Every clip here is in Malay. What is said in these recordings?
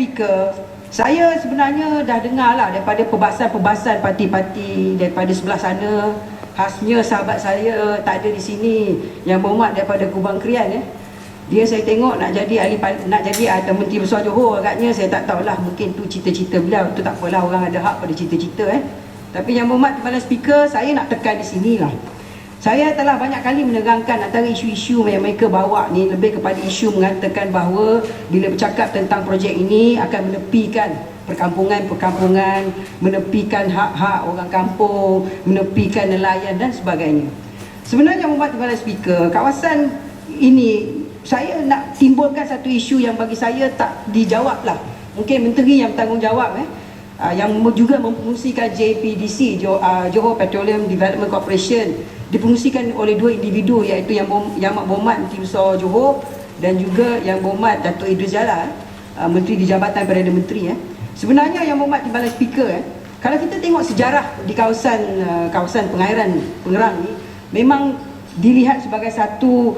Speaker, saya sebenarnya dah dengar lah daripada perbahasan-perbahasan parti-parti daripada sebelah sana. Khasnya sahabat saya tak ada di sini yang berhormat daripada Kubang Krian eh. Dia saya tengok nak jadi ahli nak jadi atau menteri besar Johor agaknya saya tak tahulah mungkin tu cita-cita beliau tu tak apalah orang ada hak pada cita-cita eh. Tapi yang berhormat Timbalan Speaker saya nak tekan di sinilah. Saya telah banyak kali menerangkan antara isu-isu yang mereka bawa ni lebih kepada isu mengatakan bahawa bila bercakap tentang projek ini akan menepikan perkampungan-perkampungan, menepikan hak-hak orang kampung, menepikan nelayan dan sebagainya. Sebenarnya Muhammad Timbalan Speaker, kawasan ini saya nak timbulkan satu isu yang bagi saya tak dijawab lah. Mungkin menteri yang bertanggungjawab eh uh, yang juga memfungsikan JPDC Johor, uh, Johor Petroleum Development Corporation difungsikan oleh dua individu iaitu yang Bom, yang Mak Bomat Menteri Besar Johor dan juga yang Bomat Datuk Idris Jala uh, Menteri di Jabatan Perdana Menteri eh. Sebenarnya yang Bomat Timbalan Speaker eh, kalau kita tengok sejarah di kawasan kawasan pengairan Pengerang ni memang dilihat sebagai satu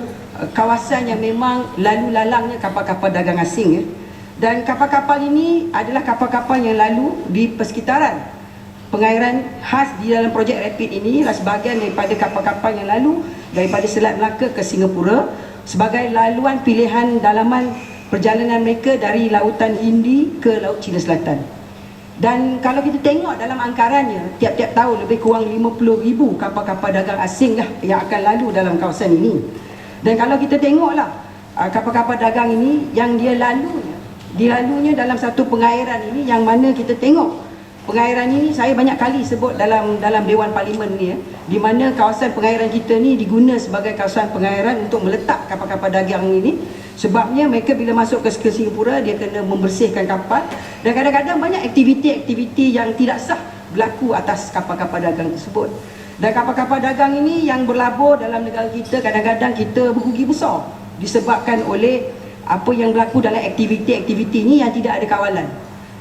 kawasan yang memang lalu lalangnya kapal-kapal dagang asing eh. Dan kapal-kapal ini adalah kapal-kapal yang lalu di persekitaran pengairan khas di dalam projek rapid ini adalah sebahagian daripada kapal-kapal yang lalu daripada Selat Melaka ke Singapura sebagai laluan pilihan dalaman perjalanan mereka dari lautan Hindi ke laut Cina Selatan. Dan kalau kita tengok dalam angkarannya, tiap-tiap tahun lebih kurang 50,000 kapal-kapal dagang asing lah yang akan lalu dalam kawasan ini. Dan kalau kita tengoklah ah, kapal-kapal dagang ini yang dia lalunya, dilalunya dalam satu pengairan ini yang mana kita tengok Pengairan ini saya banyak kali sebut dalam dalam Dewan Parlimen ni ya, di mana kawasan pengairan kita ni diguna sebagai kawasan pengairan untuk meletak kapal-kapal dagang ini sebabnya mereka bila masuk ke ke Singapura dia kena membersihkan kapal dan kadang-kadang banyak aktiviti-aktiviti yang tidak sah berlaku atas kapal-kapal dagang tersebut. Dan kapal-kapal dagang ini yang berlabur dalam negara kita kadang-kadang kita berugi besar disebabkan oleh apa yang berlaku dalam aktiviti-aktiviti ini yang tidak ada kawalan.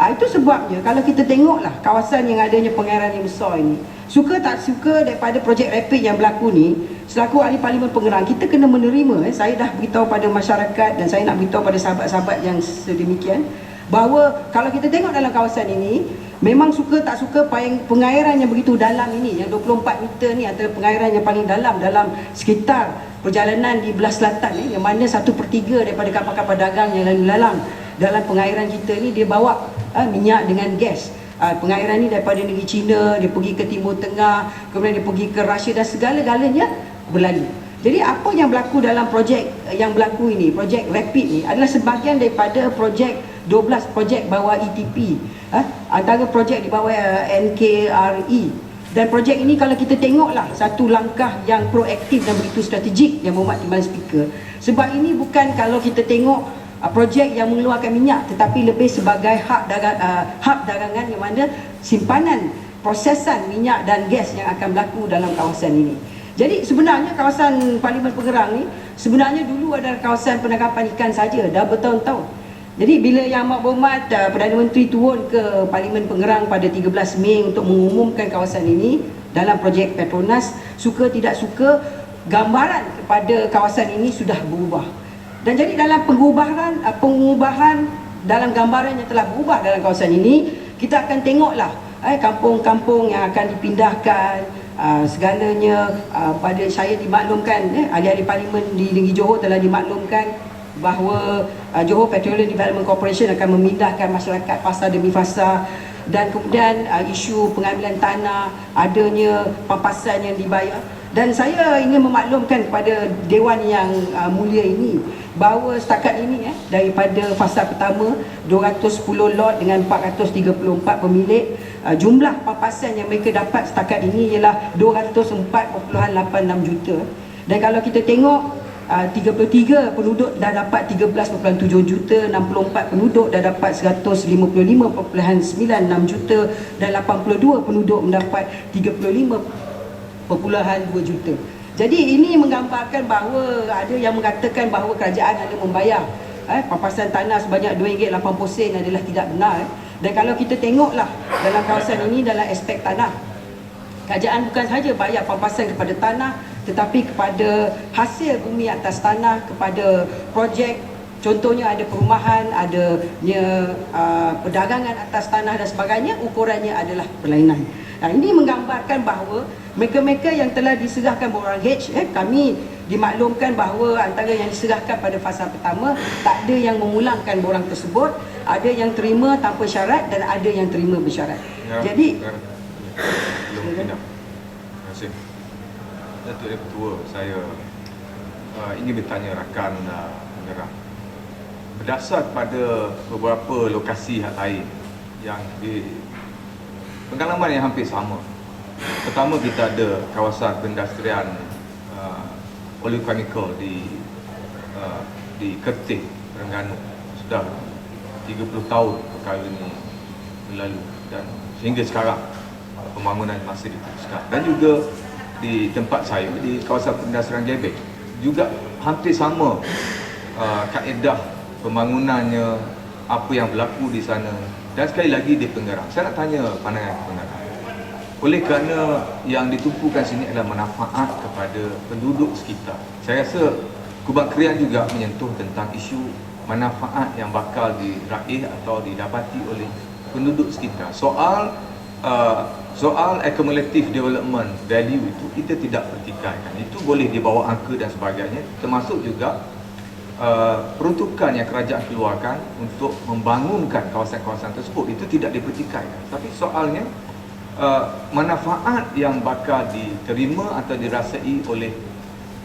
Ha, itu sebabnya kalau kita tengoklah kawasan yang adanya pengairan yang besar ini Suka tak suka daripada projek rapid yang berlaku ni Selaku ahli parlimen pengerang kita kena menerima eh. Saya dah beritahu pada masyarakat dan saya nak beritahu pada sahabat-sahabat yang sedemikian Bahawa kalau kita tengok dalam kawasan ini Memang suka tak suka pengairan yang begitu dalam ini Yang 24 meter ni antara pengairan yang paling dalam Dalam sekitar perjalanan di belah selatan ni Yang mana satu per tiga daripada kapal-kapal dagang yang lalu lalang Dalam pengairan kita ni dia bawa uh, minyak dengan gas. Uh, pengairan ni daripada negeri China, dia pergi ke Timur Tengah, kemudian dia pergi ke Rusia dan segala-galanya berlalu. Jadi apa yang berlaku dalam projek yang berlaku ini, projek rapid ni adalah sebahagian daripada projek 12 projek bawah ETP. Uh, antara projek di bawah uh, NKRE. Dan projek ini kalau kita tengoklah satu langkah yang proaktif dan begitu strategik yang Muhammad Timbalan Speaker. Sebab ini bukan kalau kita tengok uh, projek yang mengeluarkan minyak tetapi lebih sebagai hak dagang uh, hak dagangan yang mana simpanan prosesan minyak dan gas yang akan berlaku dalam kawasan ini. Jadi sebenarnya kawasan Parlimen Pengerang ni sebenarnya dulu adalah kawasan penangkapan ikan saja dah bertahun-tahun. Jadi bila Yang Amat Berhormat uh, Perdana Menteri turun ke Parlimen Pengerang pada 13 Mei untuk mengumumkan kawasan ini dalam projek Petronas, suka tidak suka gambaran kepada kawasan ini sudah berubah. Dan jadi dalam pengubahan uh, pengubahan dalam gambaran yang telah berubah dalam kawasan ini, kita akan tengoklah eh kampung-kampung yang akan dipindahkan uh, segalanya uh, pada saya dimaklumkan eh ahli-ahli parlimen di negeri Johor telah dimaklumkan bahawa uh, Johor Petroleum Development Corporation akan memindahkan masyarakat fasa demi fasa dan kemudian uh, isu pengambilan tanah adanya pampasan yang dibayar. Dan saya ingin memaklumkan kepada dewan yang uh, mulia ini bahawa setakat ini eh, daripada fasa pertama 210 lot dengan 434 pemilik uh, jumlah papasan yang mereka dapat setakat ini ialah 204.86 juta. Dan kalau kita tengok Uh, 33 penduduk dah dapat 13.7 juta 64 penduduk dah dapat 155.96 juta dan 82 penduduk mendapat 35.2 juta jadi ini menggambarkan bahawa ada yang mengatakan bahawa kerajaan ada membayar eh, papasan tanah sebanyak RM2.80 adalah tidak benar eh. dan kalau kita tengoklah dalam kawasan ini dalam aspek tanah kerajaan bukan sahaja bayar papasan kepada tanah tetapi kepada hasil bumi atas tanah kepada projek Contohnya ada perumahan, ada uh, perdagangan atas tanah dan sebagainya, ukurannya adalah berlainan. Nah, ini menggambarkan bahawa mereka-mereka yang telah diserahkan borang H, eh, kami dimaklumkan bahawa antara yang diserahkan pada fasa pertama, tak ada yang memulangkan borang tersebut, ada yang terima tanpa syarat dan ada yang terima bersyarat. Ya, Jadi, ya. belum. Datuk Ketua, saya uh, ingin bertanya rakan uh. Berdasar pada beberapa lokasi lain yang di pengalaman yang hampir sama. Pertama kita ada kawasan pendastrian uh, oleochemical di uh, di Kertih, Terengganu. Sudah 30 tahun perkara ini berlalu dan sehingga sekarang pembangunan masih diteruskan. Dan juga di tempat saya di kawasan pendastrian Gebek juga hampir sama uh, kaedah pembangunannya apa yang berlaku di sana dan sekali lagi di Pengerang. Saya nak tanya pandangan Pengerang. Oleh kerana yang ditumpukan sini adalah manfaat kepada penduduk sekitar. Saya rasa Kubang Krian juga menyentuh tentang isu manfaat yang bakal diraih atau didapati oleh penduduk sekitar. Soal uh, soal accumulative development value itu kita tidak pertikaikan. Itu boleh dibawa angka dan sebagainya termasuk juga Uh, peruntukan yang kerajaan keluarkan untuk membangunkan kawasan-kawasan tersebut itu tidak dipertikaikan. Tapi soalnya uh, manfaat yang bakal diterima atau dirasai oleh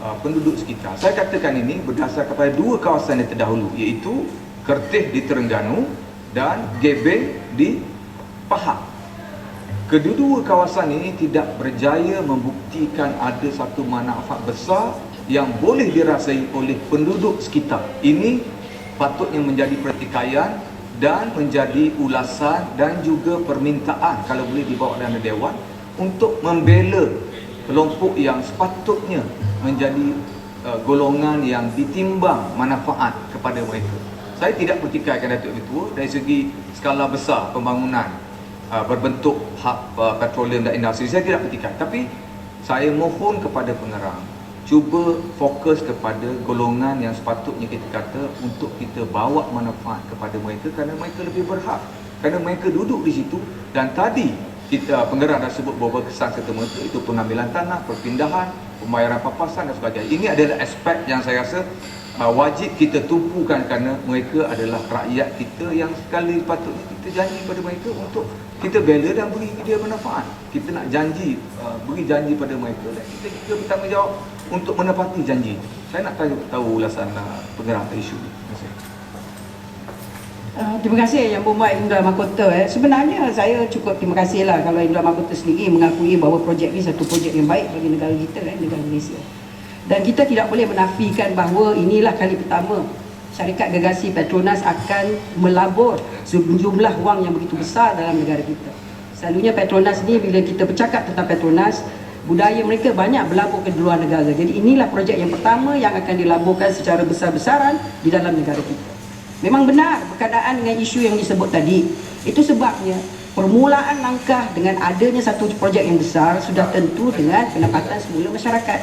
uh, penduduk sekitar. Saya katakan ini berdasar kepada dua kawasan yang terdahulu iaitu Kertih di Terengganu dan Gebeng di Pahang kedua-dua kawasan ini tidak berjaya membuktikan ada satu manfaat besar yang boleh dirasai oleh penduduk sekitar. Ini patutnya menjadi pertikaian dan menjadi ulasan dan juga permintaan kalau boleh dibawa dalam dewan untuk membela kelompok yang sepatutnya menjadi uh, golongan yang ditimbang manfaat kepada mereka. Saya tidak pertikaikan Datuk Ketua dari segi skala besar pembangunan uh, berbentuk hub uh, petroleum dan industri. Saya tidak pertikaikan. Tapi saya mohon kepada pengerang cuba fokus kepada golongan yang sepatutnya kita kata untuk kita bawa manfaat kepada mereka kerana mereka lebih berhak kerana mereka duduk di situ dan tadi kita penggerak dah sebut beberapa kesan serta mereka itu pengambilan tanah, perpindahan, pembayaran papasan dan sebagainya ini adalah aspek yang saya rasa uh, wajib kita tumpukan kerana mereka adalah rakyat kita yang sekali patutnya kita janji pada mereka untuk kita bela dan beri dia manfaat kita nak janji, uh, beri janji pada mereka dan kita, kita bertanggungjawab untuk menepati janji. Saya nak tahu, tahu ulasan uh, penggerak isu ini. Uh, terima kasih yang membuat Indra Mahkota. Eh. Sebenarnya saya cukup terima kasih lah kalau Indra Mahkota sendiri mengakui bahawa projek ini satu projek yang baik bagi negara kita, eh, negara Malaysia. Dan kita tidak boleh menafikan bahawa inilah kali pertama syarikat gergasi Petronas akan melabur sejumlah wang yang begitu besar dalam negara kita. Selalunya Petronas ni bila kita bercakap tentang Petronas, budaya mereka banyak berlabur ke luar negara. Jadi inilah projek yang pertama yang akan dilaburkan secara besar-besaran di dalam negara kita. Memang benar berkenaan dengan isu yang disebut tadi. Itu sebabnya permulaan langkah dengan adanya satu projek yang besar sudah tentu dengan pendapatan semula masyarakat.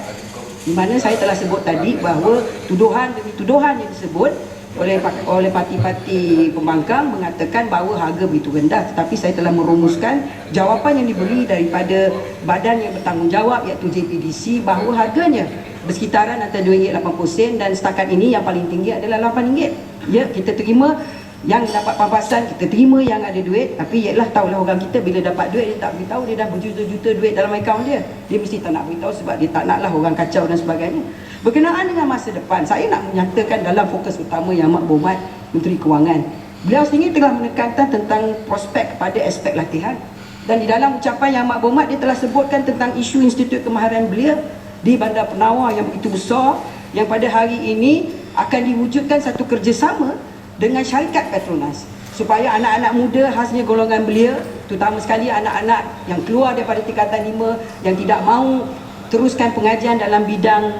Di mana saya telah sebut tadi bahawa tuduhan demi tuduhan yang disebut oleh oleh parti-parti pembangkang mengatakan bahawa harga begitu rendah. Tetapi saya telah merumuskan jawapan yang diberi daripada badan yang bertanggungjawab iaitu JPDC bahawa harganya bersekitaran antara RM2.80 dan setakat ini yang paling tinggi adalah RM8 ya kita terima yang dapat pampasan kita terima yang ada duit tapi ialah tahulah orang kita bila dapat duit dia tak beritahu dia dah berjuta-juta duit dalam akaun dia. Dia mesti tak nak beritahu sebab dia tak naklah orang kacau dan sebagainya. Berkenaan dengan masa depan saya nak menyatakan dalam fokus utama yang Mak Bomat Menteri Kewangan beliau sendiri telah menekankan tentang prospek kepada aspek latihan. Dan di dalam ucapan yang Mak Bomat dia telah sebutkan tentang isu institut kemahiran beliau di Bandar Penawar yang begitu besar yang pada hari ini akan diwujudkan satu kerjasama dengan syarikat Petronas. Supaya anak-anak muda khasnya golongan belia terutama sekali anak-anak yang keluar daripada tingkatan 5 yang tidak mahu teruskan pengajian dalam bidang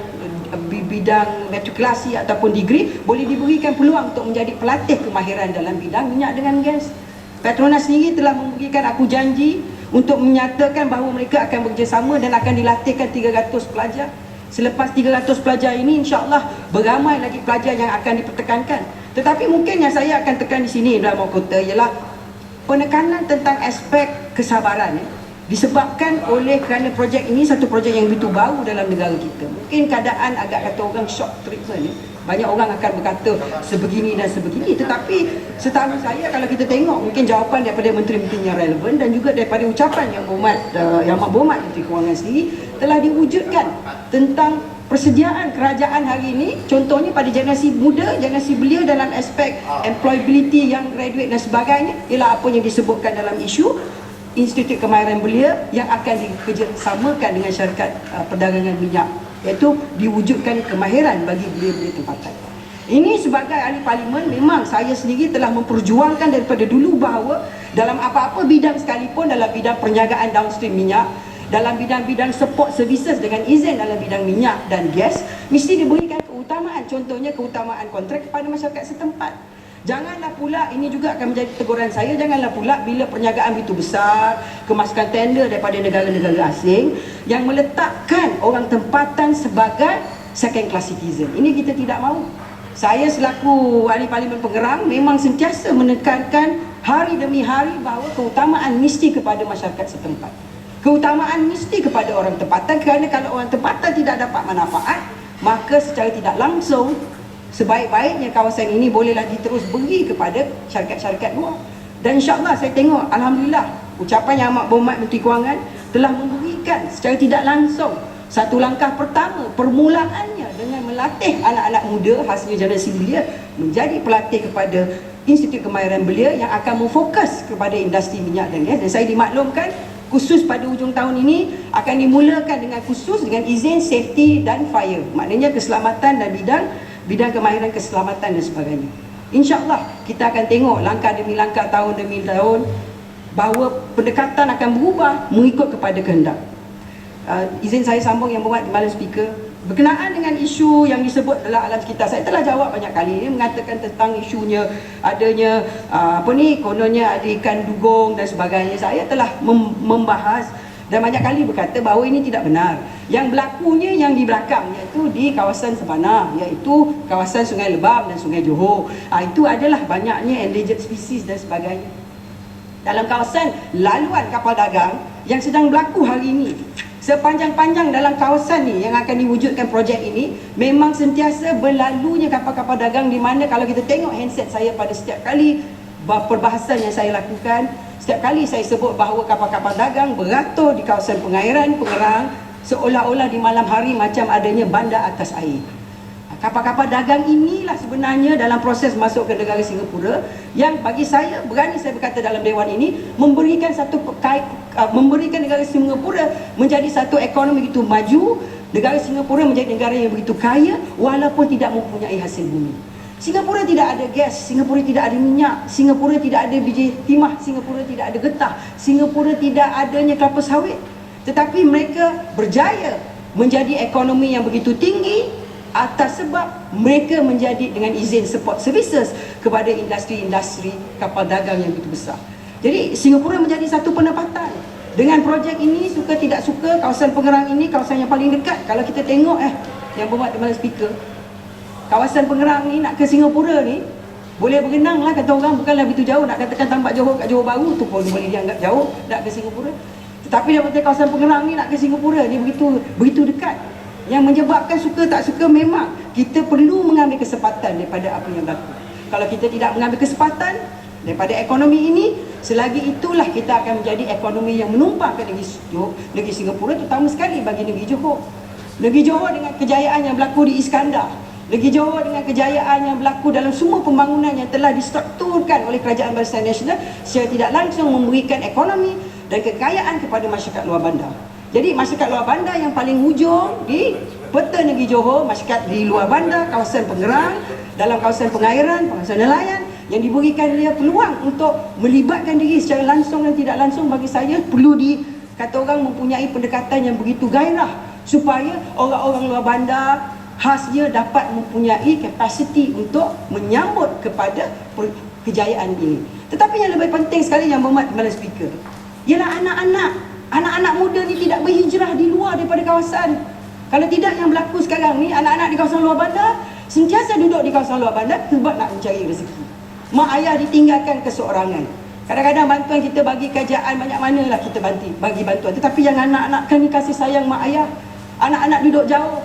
bidang matrikulasi ataupun degree boleh diberikan peluang untuk menjadi pelatih kemahiran dalam bidang minyak dengan gas. Petronas sendiri telah memberikan aku janji untuk menyatakan bahawa mereka akan bekerjasama dan akan dilatihkan 300 pelajar. Selepas 300 pelajar ini insyaAllah beramai lagi pelajar yang akan dipertekankan Tetapi mungkin yang saya akan tekan di sini dalam kota ialah penekanan tentang aspek kesabaran ya. Disebabkan oleh kerana projek ini satu projek yang begitu baru dalam negara kita. Mungkin keadaan agak kata orang shock treatment ya. Banyak orang akan berkata sebegini dan sebegini tetapi setahu saya kalau kita tengok mungkin jawapan daripada menteri-menteri yang relevan dan juga daripada ucapan yang berhormat uh, yang berhormat Menteri Kewangan sendiri telah diwujudkan tentang persediaan kerajaan hari ini contohnya pada generasi muda generasi belia dalam aspek employability yang graduate dan sebagainya ialah apa yang disebutkan dalam isu Institut Kemahiran Belia yang akan dikerjasamakan dengan syarikat uh, perdagangan minyak iaitu diwujudkan kemahiran bagi belia-belia tempatan. Ini sebagai ahli parlimen memang saya sendiri telah memperjuangkan daripada dulu bahawa dalam apa-apa bidang sekalipun dalam bidang perniagaan downstream minyak dalam bidang-bidang support services dengan izin dalam bidang minyak dan gas mesti diberikan keutamaan contohnya keutamaan kontrak kepada masyarakat setempat Janganlah pula ini juga akan menjadi teguran saya janganlah pula bila perniagaan begitu besar kemasukan tender daripada negara-negara asing yang meletakkan orang tempatan sebagai second class citizen. Ini kita tidak mahu. Saya selaku ahli parlimen pengerang memang sentiasa menekankan hari demi hari bahawa keutamaan mesti kepada masyarakat setempat. Keutamaan mesti kepada orang tempatan kerana kalau orang tempatan tidak dapat manfaat maka secara tidak langsung sebaik-baiknya kawasan ini bolehlah diterus beri kepada syarikat-syarikat luar. Dan insyaAllah saya tengok, Alhamdulillah, ucapan yang amat berhormat Menteri Kewangan telah memberikan secara tidak langsung satu langkah pertama, permulaannya dengan melatih anak-anak muda hasilnya generasi belia menjadi pelatih kepada Institut Kemahiran Belia yang akan memfokus kepada industri minyak dan gas. Dan saya dimaklumkan khusus pada hujung tahun ini akan dimulakan dengan khusus dengan izin safety dan fire. Maknanya keselamatan dan bidang bidang kemahiran keselamatan dan sebagainya. InsyaAllah kita akan tengok langkah demi langkah tahun demi tahun bahawa pendekatan akan berubah mengikut kepada kehendak. Uh, izin saya sambung yang berbuat malam speaker berkenaan dengan isu yang disebut dalam alam sekitar saya telah jawab banyak kali dia mengatakan tentang isunya adanya uh, apa ni kononnya ada ikan dugong dan sebagainya saya telah mem- membahas dan banyak kali berkata bahawa ini tidak benar. Yang berlakunya yang di belakang iaitu di kawasan Sabana iaitu kawasan Sungai Lebam dan Sungai Johor. Ha, itu adalah banyaknya endangered species dan sebagainya. Dalam kawasan laluan kapal dagang yang sedang berlaku hari ini sepanjang-panjang dalam kawasan ni yang akan diwujudkan projek ini memang sentiasa berlalunya kapal-kapal dagang di mana kalau kita tengok handset saya pada setiap kali perbahasan yang saya lakukan Setiap kali saya sebut bahawa kapal-kapal dagang beratur di kawasan pengairan pengerang seolah-olah di malam hari macam adanya bandar atas air. Kapal-kapal dagang inilah sebenarnya dalam proses masuk ke negara Singapura yang bagi saya berani saya berkata dalam dewan ini memberikan satu uh, memberikan negara Singapura menjadi satu ekonomi begitu maju, negara Singapura menjadi negara yang begitu kaya walaupun tidak mempunyai hasil bumi. Singapura tidak ada gas, Singapura tidak ada minyak, Singapura tidak ada biji timah, Singapura tidak ada getah, Singapura tidak adanya kelapa sawit. Tetapi mereka berjaya menjadi ekonomi yang begitu tinggi atas sebab mereka menjadi dengan izin support services kepada industri-industri kapal dagang yang begitu besar. Jadi Singapura menjadi satu pendapatan. Dengan projek ini suka tidak suka kawasan pengerang ini kawasan yang paling dekat. Kalau kita tengok eh yang berbuat di mana speaker kawasan pengerang ni nak ke Singapura ni boleh berenang lah kata orang bukanlah begitu jauh nak katakan tambak Johor kat Johor Baru tu pun boleh dianggap jauh nak ke Singapura tetapi daripada kawasan pengerang ni nak ke Singapura ni begitu begitu dekat yang menyebabkan suka tak suka memang kita perlu mengambil kesempatan daripada apa yang berlaku kalau kita tidak mengambil kesempatan daripada ekonomi ini selagi itulah kita akan menjadi ekonomi yang menumpang ke negeri Johor, negeri Singapura terutama sekali bagi negeri Johor negeri Johor dengan kejayaan yang berlaku di Iskandar Negeri Johor dengan kejayaan yang berlaku dalam semua pembangunan yang telah distrukturkan oleh Kerajaan Barisan Nasional secara tidak langsung memberikan ekonomi dan kekayaan kepada masyarakat luar bandar. Jadi masyarakat luar bandar yang paling hujung di peta negeri Johor, masyarakat di luar bandar, kawasan pengerang, dalam kawasan pengairan, kawasan nelayan yang diberikan dia peluang untuk melibatkan diri secara langsung dan tidak langsung bagi saya perlu di kata orang mempunyai pendekatan yang begitu gairah supaya orang-orang luar bandar khasnya dapat mempunyai kapasiti untuk menyambut kepada kejayaan ini. Tetapi yang lebih penting sekali yang Kepala Speaker ialah anak-anak. Anak-anak muda ni tidak berhijrah di luar daripada kawasan. Kalau tidak yang berlaku sekarang ni anak-anak di kawasan luar bandar sentiasa duduk di kawasan luar bandar sebab nak mencari rezeki. Mak ayah ditinggalkan keseorangan. Kadang-kadang bantuan kita bagi kerajaan banyak manalah kita bantu, bagi bantuan. Tetapi yang anak-anak kan ni kasih sayang mak ayah. Anak-anak duduk jauh.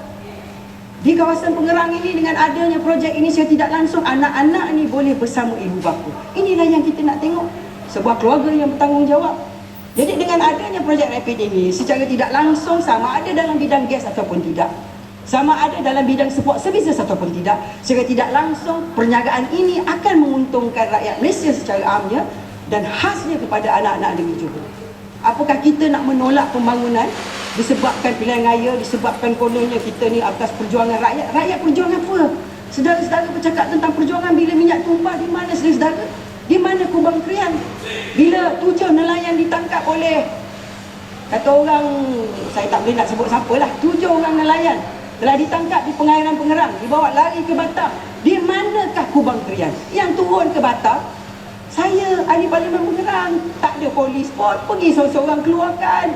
Di kawasan pengerang ini dengan adanya projek ini saya tidak langsung anak-anak ni boleh bersama ibu bapa. Inilah yang kita nak tengok. Sebuah keluarga yang bertanggungjawab. Jadi dengan adanya projek rapid ini secara tidak langsung sama ada dalam bidang gas ataupun tidak. Sama ada dalam bidang support services ataupun tidak. Secara tidak langsung perniagaan ini akan menguntungkan rakyat Malaysia secara amnya dan khasnya kepada anak-anak negeri Johor. Apakah kita nak menolak pembangunan disebabkan pilihan raya, disebabkan kononnya kita ni atas perjuangan rakyat. Rakyat perjuangan apa? Saudara-saudara bercakap tentang perjuangan bila minyak tumpah di mana saudara-saudara? Di mana Kubang Krian? Bila tujuh nelayan ditangkap oleh kata orang saya tak boleh nak sebut siapa lah tujuh orang nelayan telah ditangkap di pengairan pengerang dibawa lari ke Batam. Di manakah Kubang Krian yang turun ke Batam saya ahli parlimen pengerang tak ada polis pun pergi seorang-seorang keluarkan.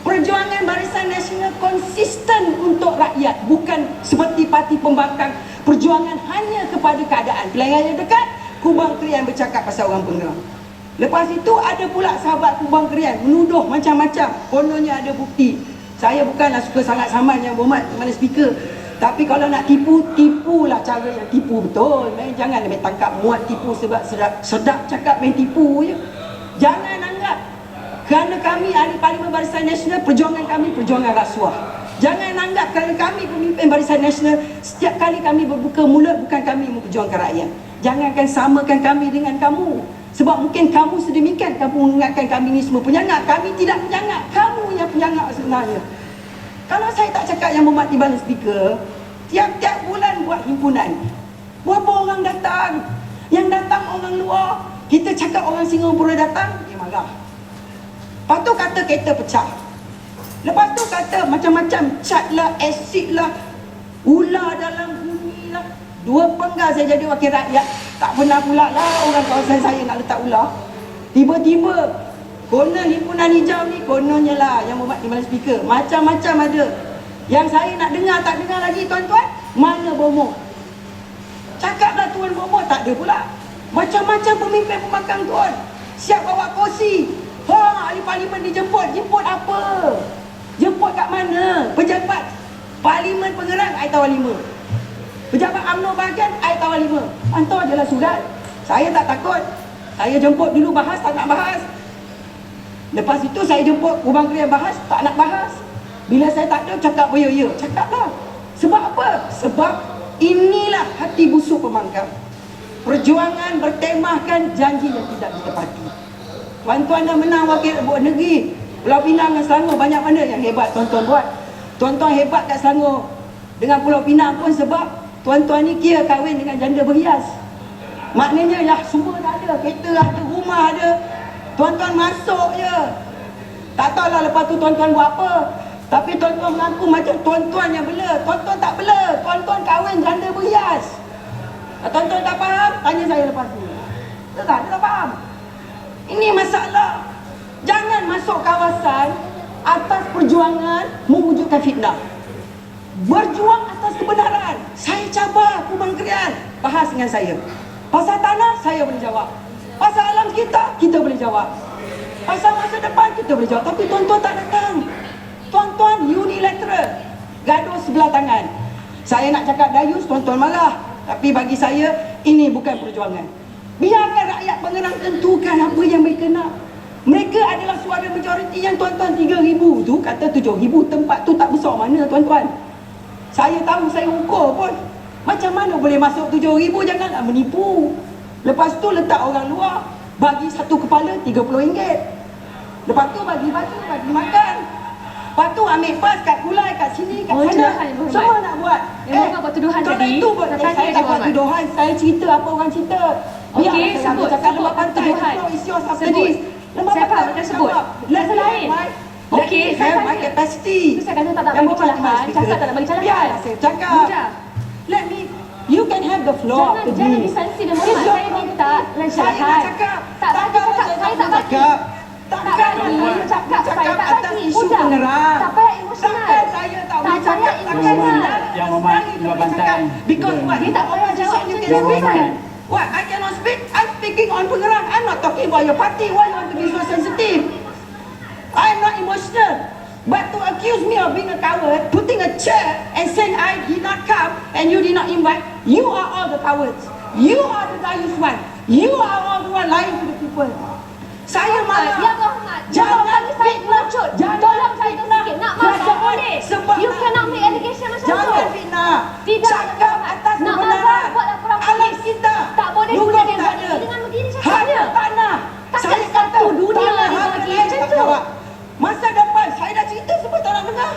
Perjuangan barisan nasional konsisten untuk rakyat bukan seperti parti pembangkang. Perjuangan hanya kepada keadaan. Pilihan yang dekat Kubang Krian bercakap pasal orang pengerang Lepas itu ada pula sahabat Kubang Krian menuduh macam-macam. Kononnya ada bukti. Saya bukanlah suka sangat saman yang berhormat mana speaker. Tapi kalau nak tipu, tipulah cara yang tipu betul. Main jangan main tangkap muat tipu sebab sedap, sedap cakap main tipu je. Jangan anggap kerana kami ahli Parlimen Barisan Nasional, perjuangan kami perjuangan rasuah. Jangan anggap kerana kami pemimpin Barisan Nasional, setiap kali kami berbuka mulut bukan kami memperjuangkan rakyat. Jangankan samakan kami dengan kamu. Sebab mungkin kamu sedemikian kamu mengingatkan kami ni semua penyangat. Kami tidak penyangat. Kamu yang penyangat sebenarnya. Kalau saya tak cakap yang Muhammad Iban speaker, tiap-tiap bulan buat himpunan. Berapa orang datang? Yang datang orang luar. Kita cakap orang Singapura datang, dia marah. Lepas tu kata kereta pecah. Lepas tu kata macam-macam cat lah, asid lah, ular dalam. Dua penggal saya jadi wakil rakyat. Tak pernah pula lah orang kawasan saya nak letak ular. Tiba-tiba, konon himpunan hijau ni kononnya lah yang membuat di mana speaker. Macam-macam ada. Yang saya nak dengar, tak dengar lagi tuan-tuan. Mana bomo? Cakaplah tuan bomo, tak ada pula. Macam-macam pemimpin pembangkang tuan. Siap bawa kursi. Ha, ahli parlimen dijemput. Jemput apa? Jemput kat mana? Pejabat Parlimen Pengerang, tawar lima. Pejabat UMNO bahagian, I tawar lima. Hantar je lah surat. Saya tak takut. Saya jemput dulu bahas, tak nak bahas. Lepas itu saya jemput Kubang Krian bahas, tak nak bahas. Bila saya tak ada, cakap ya, ya. Cakaplah. Sebab apa? Sebab inilah hati busuk pemangkang. Perjuangan bertemahkan janji yang tidak ditepati. Tuan-tuan dah menang wakil buat negeri. Pulau Pinang dan Selangor banyak mana yang hebat tuan-tuan buat. Tuan-tuan hebat kat Selangor. Dengan Pulau Pinang pun sebab tuan-tuan ni kira kahwin dengan janda berhias. Maknanya ya semua dah ada. Kereta ada, rumah ada. Tuan-tuan masuk je. Tak tahulah lepas tu tuan-tuan buat apa. Tapi tuan-tuan mengaku macam tuan-tuan yang bela. Tuan-tuan tak bela. Tuan-tuan kahwin janda berhias. Ah, Tuan-tuan tak faham? Tanya saya lepas tu. Tak tak, tak faham. Ini masalah. Jangan masuk kawasan atas perjuangan mewujudkan fitnah. Berjuang atas kebenaran. Saya cabar Kubang Krian. Bahas dengan saya. Pasal tanah, saya boleh jawab. Pasal alam kita, kita boleh jawab. Pasal masa depan, kita boleh jawab. Tapi tuan-tuan tak datang. Tuan-tuan unilateral. Gaduh sebelah tangan. Saya nak cakap dayus, tuan-tuan marah. Tapi bagi saya, ini bukan perjuangan. Biarkan rakyat pengerang tentukan apa yang mereka nak. Mereka adalah suara majoriti yang tuan-tuan 3,000 tu kata 7,000 tempat tu tak besar mana tuan-tuan. Saya tahu saya ukur pun. Macam mana boleh masuk 7,000 janganlah menipu. Lepas tu letak orang luar bagi satu kepala RM30. Lepas tu bagi baju, bagi makan. Lepas tu ambil bas kat kulai, kat sini, kat Oh, sana. tuduhan. Semua nak buat. Yang Muhammad buat tuduhan kalau tadi, itu buat eh, saya je, tak buat tuduhan. Saya cerita apa orang cerita. Biar saya sebut, cakap sebut lembab pantai. tuduhan. Flow is yours after Sebut. this. Lembab Saya pantai, faham, macam sebut. jawab. Pasal Let me lain. have my- Okey, let me saya have my tanya. capacity. Itu saya kata tak nak bagi speaker. cakap tak nak bagi calahan. Biarlah saya cakap. Mudah. Let me You can have the floor Jangan- after jangan disensi dengan Muhammad. Saya minta Saya calahan. nak cakap. Tak bagi Takkan cakap, saya saya tak nak bagi. cakap. Tak Takkan bagi, saya you cakap, saya tak atas bagi. isu Mudah. pengerang. Tak payah emosional. Takkan saya tak boleh Tak payah cakap emosional. Sekali Yang Muhammad. Luar cakap. bantai. Because what? Dia tak payah jawab you can tu, speak. kan? What? I cannot speak. I'm speaking on pengerang. I'm not talking about your party. Why you want to be so sensitive? I'm not emotional. But to accuse me of being a coward, putting a chair and saying I did not come and you did not invite, you are all the cowards. You are the guy one. You are all the one lying to the people. Saya marah. Ya Muhammad, jangan saya pengecut. Tolong saya sikit. Nak marah tak boleh. Sebab You cannot make allegation macam tu. Jangan fitnah. Tidak, Cakap atas Nak kebenaran. marah, buat laporan Alam kita. Tak boleh guna dia tak buat ada. dengan begini cakapnya. Hanya tanah. Takkan Saya satu kata dunia harga bagi lain macam tu. Masa depan saya dah cerita semua tak nak dengar.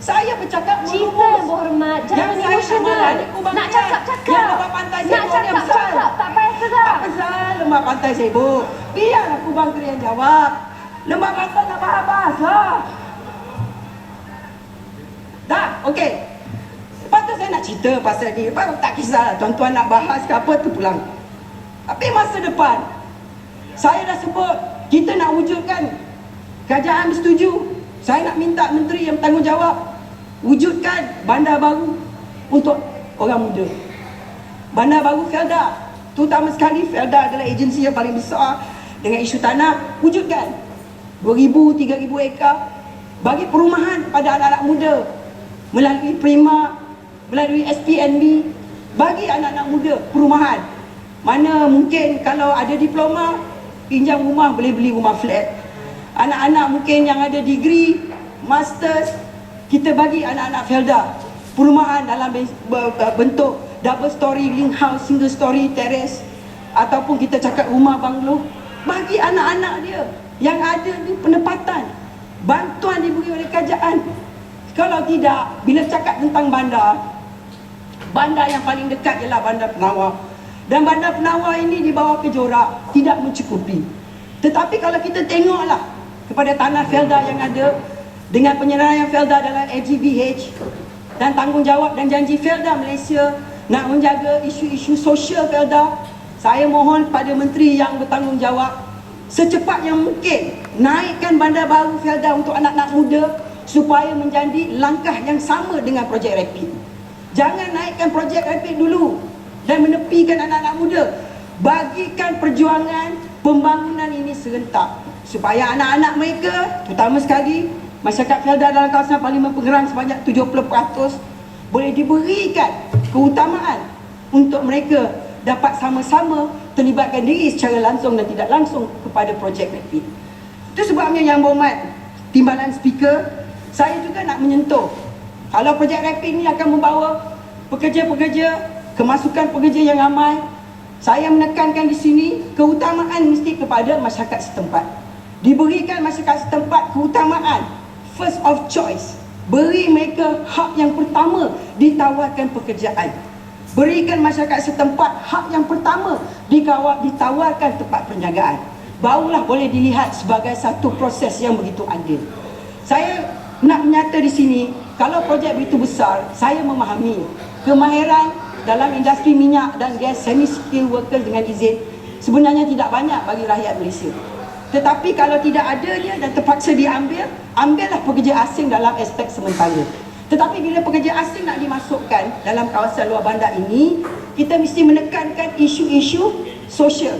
Saya bercakap Cerita merumus. yang berhormat. Jangan Yang saya nak emosional. Nak dia. cakap, cakap. Yang lembah pantai Nak sibuk dia cakap, besar. cakap. Tak payah segar. Tak pasal lembah pantai sibuk. Biarlah kubang kerian jawab. Lembah pantai nak bahas lah. Dah, okey. Lepas tu saya nak cerita pasal ni. Lepas tak kisah tuan-tuan nak bahas ke apa tu pulang. Tapi masa depan, saya dah sebut kita nak wujudkan kerajaan bersetuju. Saya nak minta menteri yang bertanggungjawab wujudkan bandar baru untuk orang muda. Bandar baru Felda. Terutama sekali Felda adalah agensi yang paling besar dengan isu tanah. Wujudkan 2,000, 3,000 ekar bagi perumahan pada anak-anak muda melalui Prima, melalui SPNB bagi anak-anak muda perumahan. Mana mungkin kalau ada diploma pinjam rumah boleh beli rumah flat. Anak-anak mungkin yang ada degree, masters kita bagi anak-anak Felda perumahan dalam ben- be- be- bentuk double story link house, single story terrace ataupun kita cakap rumah banglo. Bagi anak-anak dia yang ada ni penempatan bantuan diberi oleh kerajaan. Kalau tidak bila cakap tentang bandar bandar yang paling dekat ialah bandar penawar dan bandar penawar ini dibawa ke jorak tidak mencukupi. Tetapi kalau kita tengoklah kepada tanah Felda yang ada dengan penyerahan Felda dalam LGBH dan tanggungjawab dan janji Felda Malaysia nak menjaga isu-isu sosial Felda. Saya mohon pada menteri yang bertanggungjawab secepat yang mungkin naikkan bandar baru Felda untuk anak-anak muda supaya menjadi langkah yang sama dengan projek Rapid. Jangan naikkan projek Rapid dulu dan menepikan anak-anak muda. Bagikan perjuangan pembangunan ini serentak supaya anak-anak mereka terutama sekali masyarakat Felda dalam kawasan Parlimen Pengerang sebanyak 70% boleh diberikan keutamaan untuk mereka dapat sama-sama terlibatkan diri secara langsung dan tidak langsung kepada projek Rapid. Itu sebabnya yang berhormat timbalan speaker, saya juga nak menyentuh kalau projek Rapid ini akan membawa pekerja-pekerja, kemasukan pekerja yang ramai, saya menekankan di sini keutamaan mesti kepada masyarakat setempat. Diberikan masyarakat setempat keutamaan first of choice. Beri mereka hak yang pertama ditawarkan pekerjaan. Berikan masyarakat setempat hak yang pertama dikawal, ditawarkan tempat perniagaan. Barulah boleh dilihat sebagai satu proses yang begitu adil. Saya nak menyata di sini, kalau projek begitu besar, saya memahami kemahiran dalam industri minyak dan gas semi skilled workers dengan izin sebenarnya tidak banyak bagi rakyat Malaysia. Tetapi kalau tidak ada dia dan terpaksa diambil, ambillah pekerja asing dalam aspek sementara. Tetapi bila pekerja asing nak dimasukkan dalam kawasan luar bandar ini, kita mesti menekankan isu-isu sosial,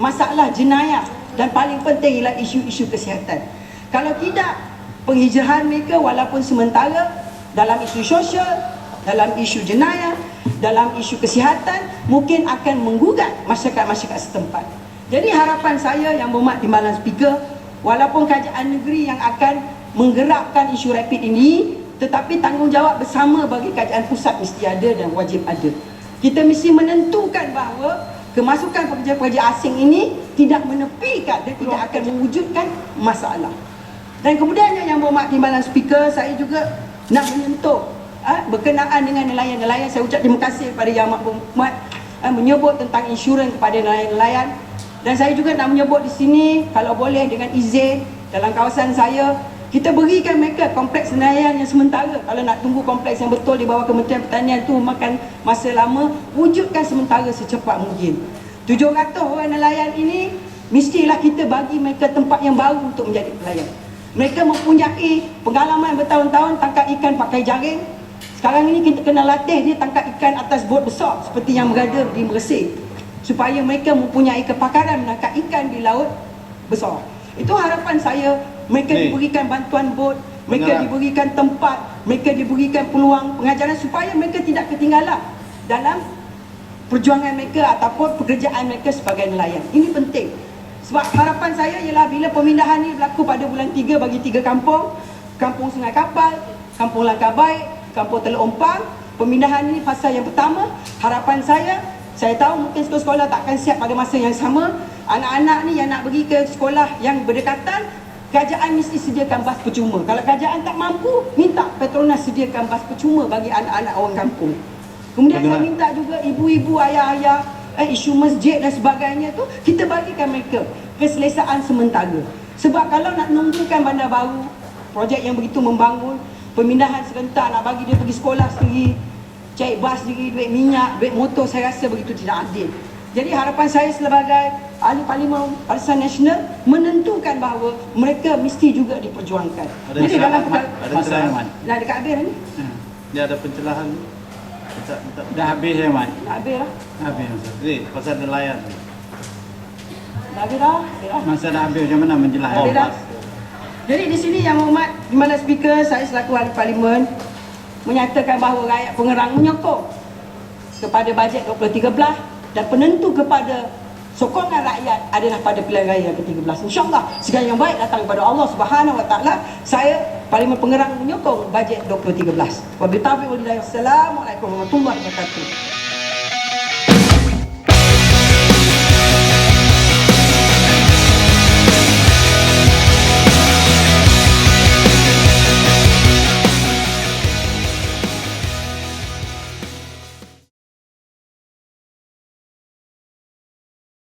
masalah jenayah dan paling penting ialah isu-isu kesihatan. Kalau tidak, penghijrahan mereka walaupun sementara dalam isu sosial, dalam isu jenayah, dalam isu kesihatan mungkin akan menggugat masyarakat-masyarakat setempat. Jadi harapan saya yang berhormat timbalan speaker, walaupun kerajaan negeri yang akan menggerakkan isu rapid ini, tetapi tanggungjawab bersama bagi kerajaan pusat mesti ada dan wajib ada. Kita mesti menentukan bahawa kemasukan pekerja-pekerja asing ini tidak menepikan dan tidak akan mewujudkan masalah. Dan kemudiannya yang berhormat timbalan speaker, saya juga nak menyentuh ha, berkenaan dengan nelayan-nelayan. Saya ucap terima kasih kepada Yang Amat Berhormat ha, menyebut tentang insurans kepada nelayan-nelayan. Dan saya juga nak menyebut di sini kalau boleh dengan izin dalam kawasan saya kita berikan mereka kompleks nelayan yang sementara. Kalau nak tunggu kompleks yang betul di bawah Kementerian Pertanian tu makan masa lama, wujudkan sementara secepat mungkin. 700 orang nelayan ini mestilah kita bagi mereka tempat yang baru untuk menjadi pelayan. Mereka mempunyai pengalaman bertahun-tahun tangkap ikan pakai jaring, Sekarang ini kita kena latih dia tangkap ikan atas bot besar seperti yang berada di Mersing supaya mereka mempunyai kepakaran menangkap ikan di laut besar. Itu harapan saya mereka Ni. diberikan bantuan bot, mereka Benar. diberikan tempat, mereka diberikan peluang pengajaran supaya mereka tidak ketinggalan dalam perjuangan mereka ataupun pekerjaan mereka sebagai nelayan. Ini penting. Sebab harapan saya ialah bila pemindahan ini berlaku pada bulan 3 bagi tiga kampung, kampung Sungai Kapal, kampung Langkah Baik, kampung Teluk Ompang, pemindahan ini fasa yang pertama, harapan saya, saya tahu mungkin sekolah-sekolah tak akan siap pada masa yang sama, anak-anak ni yang nak pergi ke sekolah yang berdekatan, kerajaan mesti sediakan bas percuma. Kalau kerajaan tak mampu, minta Petronas sediakan bas percuma bagi anak-anak orang kampung. Kemudian saya Benar. minta juga ibu-ibu, ayah-ayah, eh, isu masjid dan sebagainya tu kita bagikan mereka keselesaan sementara. Sebab kalau nak nunggukan bandar baru, projek yang begitu membangun, pemindahan serentak nak bagi dia pergi sekolah sendiri, cari bas sendiri, duit minyak, duit motor, saya rasa begitu tidak adil. Jadi harapan saya sebagai ahli parlimen Barisan Nasional menentukan bahawa mereka mesti juga diperjuangkan. Ada Jadi dalam ada perkara- celah Mat. Nah, dekat habis ni. Dia ada pencerahan. Tak, Dah habis ya, Mat? Nak habis lah. Habis masa. Ni pasal nelayan. Dah habis dah. Habis dah. Masa dah habis macam mana menjelas? Habis dah. Jadi di sini yang hormat di mana speaker saya selaku ahli parlimen menyatakan bahawa rakyat pengerang menyokong kepada bajet 2013 dan penentu kepada sokongan rakyat adalah pada pilihan raya yang ke-13. InsyaAllah segala yang baik datang daripada Allah Subhanahu Wa Taala. Saya Parlimen Pengerang menyokong bajet 2013. Wabillahi taufiq wal hidayah. Assalamualaikum warahmatullahi wabarakatuh.